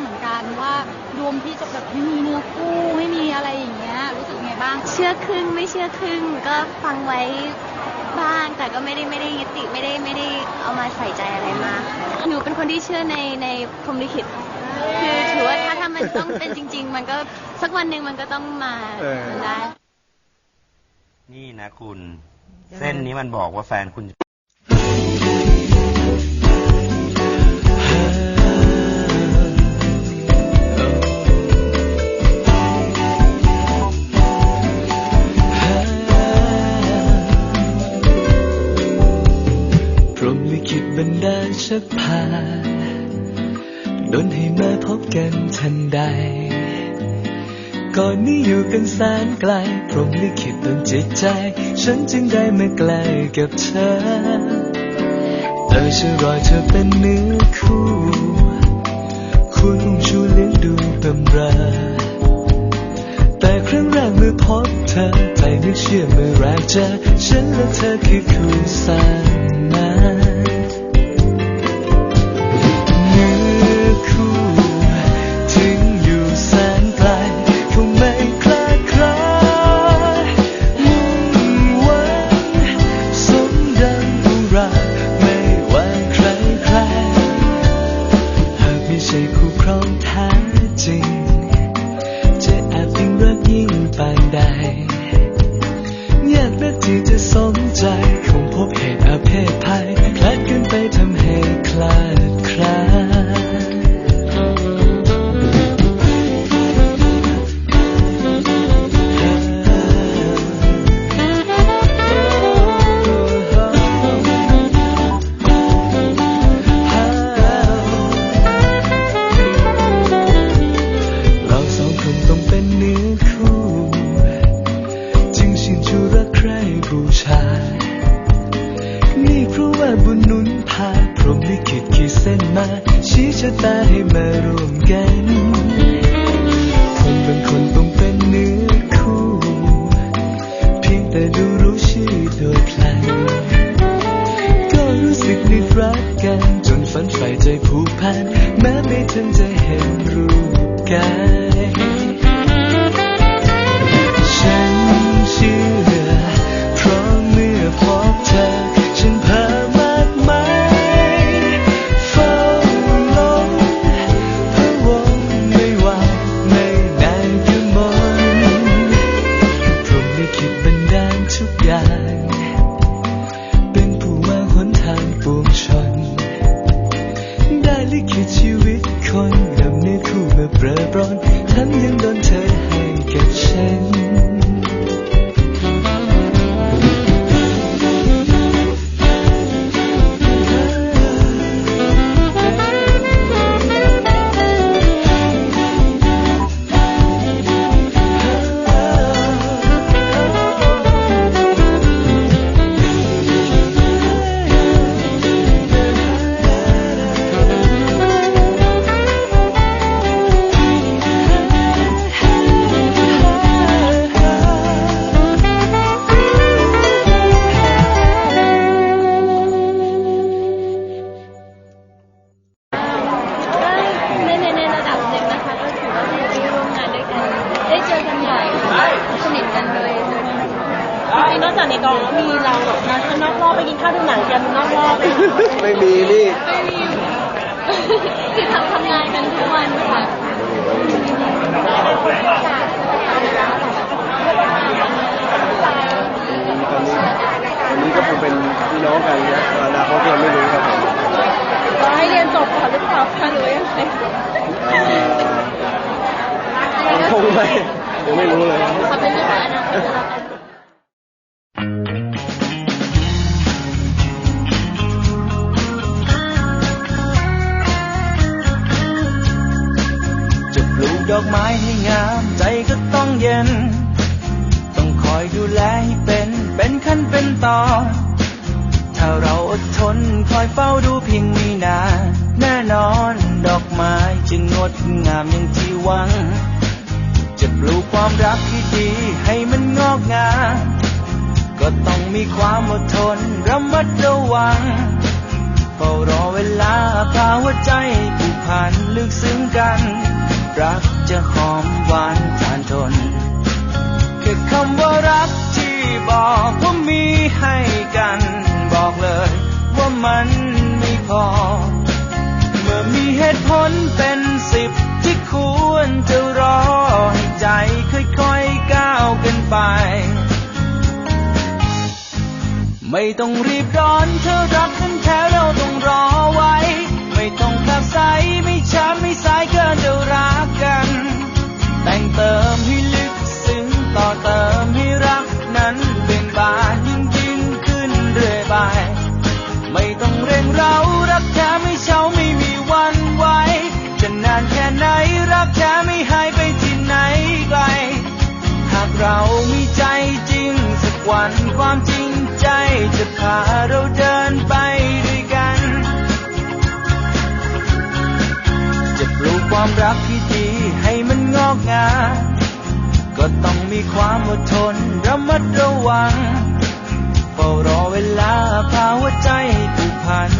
เหมือนกันว่าดวงที่จะแบบไม่มีเนื้อคู่ไม่มีอะไรอย่างเงี้ยรู้สึกไงบ้าง เชื่อครึ่งไม่เชื่อครึ่งก็ฟังไว้บ้างแต่ก็ไม่ได้ไม่ได้ยึดติดไม่ได้ไม่ได้เอามาใส่ใจอะไรมากค่ะหนูเป็นคนที่เชื่อในในพรหมลิขิตคือถือว่าถ้าถ้ามันต้องเป็นจริง ๆ มันก็สักวันหนึ่งมันก็ต้องมาเออได้นี่นะคุณ เส้นนี้มันบอกว่าแฟนคุณ บันดาลชักพาดนให้มาพบกันทันใด ก่อนนี้อยู่กันแสนไกลพรมลิขิตดนจิตใจ ฉันจึงได้มาใกล้กับเธอ เออฉันรอเธอเป็นเนื้อคู่ คุณชูเลี้ยงดูบำรอแต่ครั้งแรกเมื่อพบเธอ ใจนึกเชื่อเมื่อแรกเจอฉันและเธอคือคู่สร้าง ง ชา นี่เพราะว่าบุญนุนพาพรหมลิขิตขีดเส้นมา ชี้ชะตาให้มารวมกันคนบางคนต้องเป็นเนื้อคู่ เพียงแต่ดูรู้ชื่อโดยพลันก็รู้สึกนึกรักกัน จนฝันใฝ่ใจผูกพันแม้ไม่ทันจะเห็นรูปกาย นอกจากในกองแล้วมีเราแบบนัดกันนอกรอบไปกินข้าวดูหนังกันนอกรอบไหมไม่มีนี่ไม่มีคือทำทำงานกันทุกวันค่ะตอนนี้ตอนนี้ก็คงเป็นพี่น้องกันนะอนาคตยังไม่รู้ครับผมรอให้เรียนจบก่อนหรือเปล่าคะหรือว่ายังไงเอ่อคงไม่ยังไม่รู้เลยครับ อกไม้ให้งามใจก็ต้องเย็น ต้องคอยดูแลให้เป็นเป็นขั้นเป็นตอนถ้าเราอดทนคอยเฝ้าดูเพียงมีนานแน่นอนดอกไม้จึงงดงามอย่างที่หวัง จะปลูกความรักที่ดีให้มันงอกงามก็ต้องมีความอดทนระมัดระวัง ฝ้ารอเวลาพาหัวใจผูกพันลึกซึ้งกัน รักจะหอมหวานทานทนแค่คำว่ารักที่บอกว่ามีให้กัน บอกเลยว่ามันไม่พอ เมื่อมีเหตุผลเป็นสิบที่ควรจะรอให้ใจค่อยๆก้าวกันไป ไม่ต้องรีบร้อนเธอรักกันแท้เราต้องรอไว้ ไม่ต้องขับสไม่ช้าไม่สายเกินเดี๋ยวรักกัน แต่งเติมาเราเดินไปด้วยกัน จะปลูกความรักที่ดีให้มันงอกงามก็ต้องมีความอดทนระมัดระวังเฝ้ารอเวลาพาหัวใจผูกพัน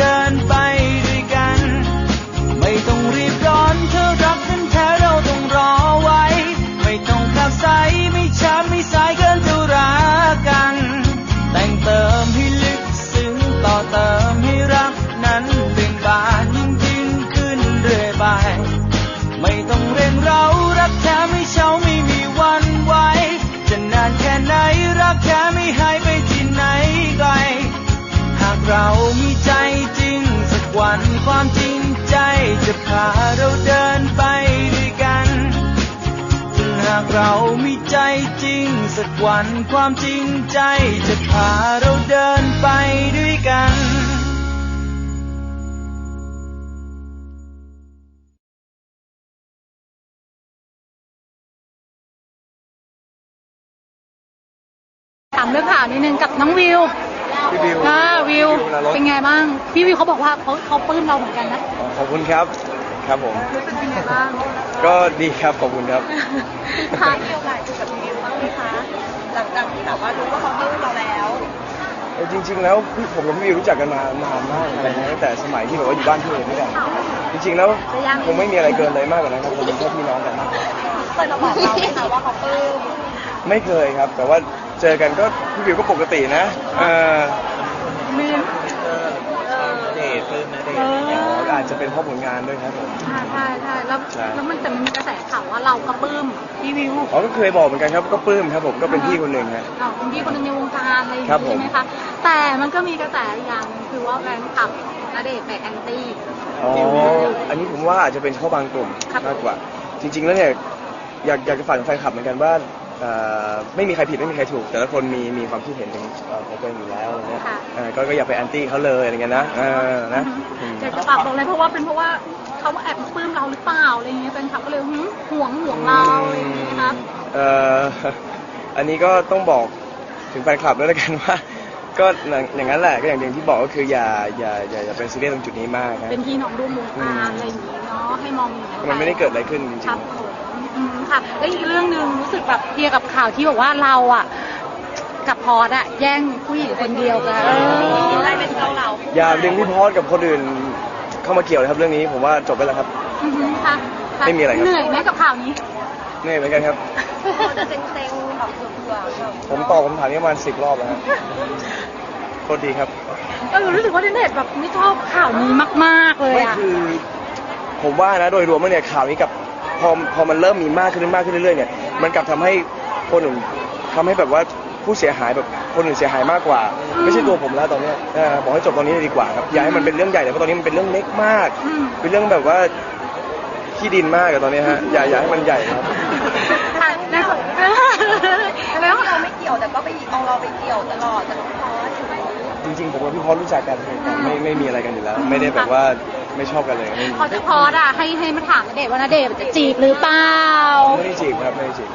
จ สักวันความจริงใจจะพาเราเดินไปด้วยกันถามเรื่องข่าวนิดนึงกับน้องวิวพี่วิวอ่าวิววิววลารถเป็นไงบ้าง พี่วิวเขาบอกว่าเขาเขาปลื้มเราเหมือนกันนะขอบคุณครับครับผม รู้สึกเป็นไงบ้างก็ดีครับขอบคุณครับ ค่ะมีโอกาสคุยกับพี่วิวบ้างไหมคะ หลังจากที่แบบว่ารู้ว่าเขาปลื้มเราแล้วเออจริง ๆ แล้วพี่ผมกับพี่วิวรู้จักกันมานานมากอะไรนะตั้งแต่สมัยที่แบบว่าอยู่บ้านพี่เองด้วยกันจริง ๆ แล้วคงไม่มีอะไรเกินเลยมากกว่านั้นครับคงเป็นแค่พี่น้องกันมากกว่าเคยมาบอกเราไหมคะว่าเขาปลื้มไม่เคยครับ แต่ว่าเจอกันก็พี่วิวก็ปกตินะเออ มี เดทปลื้มนะเดท เออ อา จจะเป็นเพราะผลงานด้วยครับผมใช่ใช่ใช่แล้วใช่ แล้วมันแต่มันมีกระแสข่าวว่าเราก็ปลื้มพี่วิวอ๋อก็เคยบอกเหมือนกันครับก็ปลื้มครับผมก็เป็นพี่คนหนึ่งฮะอ๋อเป็นพี่คนหนึงในวงการอะไรอย่างครับงี้ผม ใช่ไหมคะแต่มันก็มีกระแสอีกอย่างหนึ่งคือว่าแฟนคลับณเดชน์ไปแอนตี้อ๋อ อันนี้ผมว่าอาจจะเป็นเฉพาะบางกลุ่มครับมากกว่า จริง ๆ แล้วเนี่ยอยากอยากจะฝากถึงแฟนคลับเหมือนกันว่า เอ่อไม่มีใครผิดไม่มีใครถูก แต่ละคนมีมีความคิดเห็นของเอ่อของตัวเองอยู่แล้วอะไรเงี้ยค่ะ เออก็ก็อย่าไปแอนตี้เขาเลยอะไรเงี้ยนะเออนะอืม อยากจะฝากบอกเลยเพราะว่าเป็นเพราะว่าเขาแอบปลื้มเราหรือเปล่าอะไรอย่างเงี้ยแฟนคลับก็เลยหึห่วงห่วงเราอะไรอย่างเงี้ยครับ เอ่ออันนี้ก็ต้องบอกถึงแฟนคลับด้วยแล้วกันว่า ก็อย่างนั้นแหละก็อย่างอย่างที่บอกก็คืออย่าอย่าอย่าอย่าเป็นซีเรียสตรงจุดนี้มากนะ เป็นพี่น้องร่วมวงการอะไรอย่างงี้เนาะให้มองอย่างนั้นมันไม่ได้เกิดอะไรขึ้นจริงครับผมอืม ค่ะแล้วอีกเรื่องหนึ่งรู้สึกแบบเคลียร์กับข่าวที่บอกว่าเราอะกับพอร์ตอะแย่งผู้หญิงคนเดียวกันเออได้เป็นเกาเหลาๆอย่าดึงพี่พอสกับคนอื่นเข้ามาเกี่ยวเลยครับเรื่องนี้ผมว่าจบไปแล้วครับอือหือค่ะค่ไม่มีอะไรครับเหนื่อยไหมกับข่าวนี้เหนื่อยเหมือนกันครับจะเซ็งๆแบบเบื่อๆแบบผมตอบคำถามนี้ประมาณสิบรอบแล้วฮะโทษดีครับเออรู้สึกว่าเดนเน็ตแบบไม่ชอบข่าวนี้มาก ๆเลยไม่อะคือ ผมว่านะโดยรวมแล้วเนี่ยข่าวนี้กับ พอพอมันเริ่มมีมากขึ้นมากขึ้นเรื่อยๆเนี่ยมันกลับทำให้คนอื่นทำให้แบบว่าผู้เสียหายแบบคนอื่นเสียหายมากกว่า ไม่ใช่ตัวผมแล้วตอนนี้บอกให้จบตอนนี้เลยดีกว่าครับอย่าให้มันเป็นเรื่องใหญ่เลยเพราะตอนนี้มันเป็นเรื่องเล็กมากเป็นเรื่องแบบว่าขี้ดินมากอะตอนนี้ฮะอย่าอย่าให้มันใหญ่ครับ อะในส่แล้วเราไม่เกี่ยวแต่ก็ไปอาเราไปเกี่ยวตลอดแต่ก็พอจริงๆผมกับพี่พอรู้จักกันกันไม่ไม่มีอะไรกันอยู่แล้ว ไม่ได้แบบว่า ไม่ชอบกันเลยเขาจะพอดอะให้ให้มาถามนาเดชว่านาเดชจะจีบหรือเปล่า ไม่ได้จีบครับไม่ได้จีบ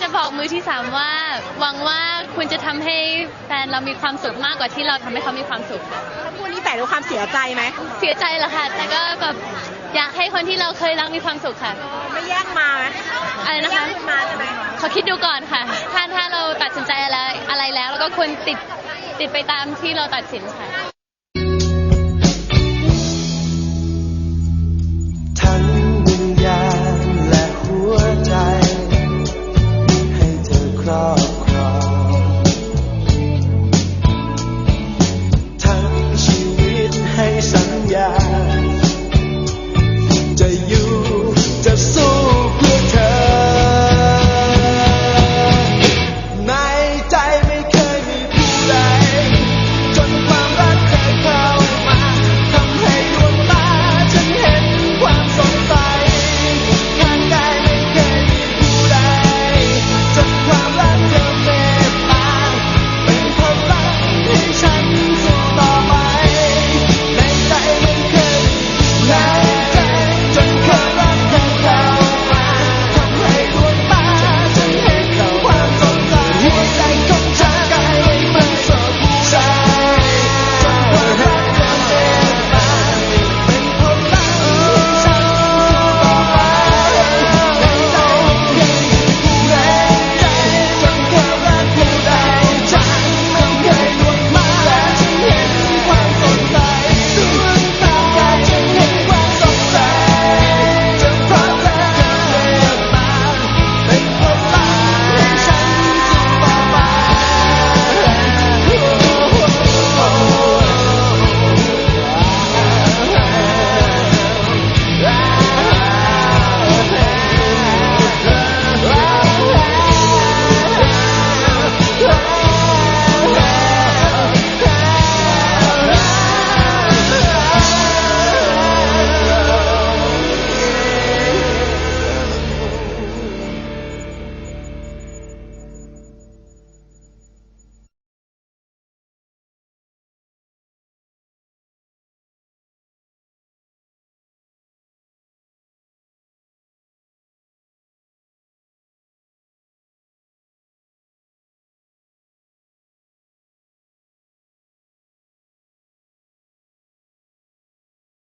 จะบอกมือที่สามว่า หวังว่าคุณจะทำให้แฟนเรามีความสุขมากกว่าที่เราทำให้เขามีความสุขค่ะพูดนี้แต่ด้วยความเสียใจไหม เสียใจแหละค่ะ แต่ก็แบบอยากให้คนที่เราเคยรักมีความสุขค่ะ ไม่แย่งมาไหมอะไรนะคะ แย่งมาใช่ไหมขอคิดดูก่อนค่ะ ถ้าถ้าเราตัดสินใจอะไรอะไรแล้ว แล้วก็ควรติดติดไปตามที่เราตัดสินค่ะ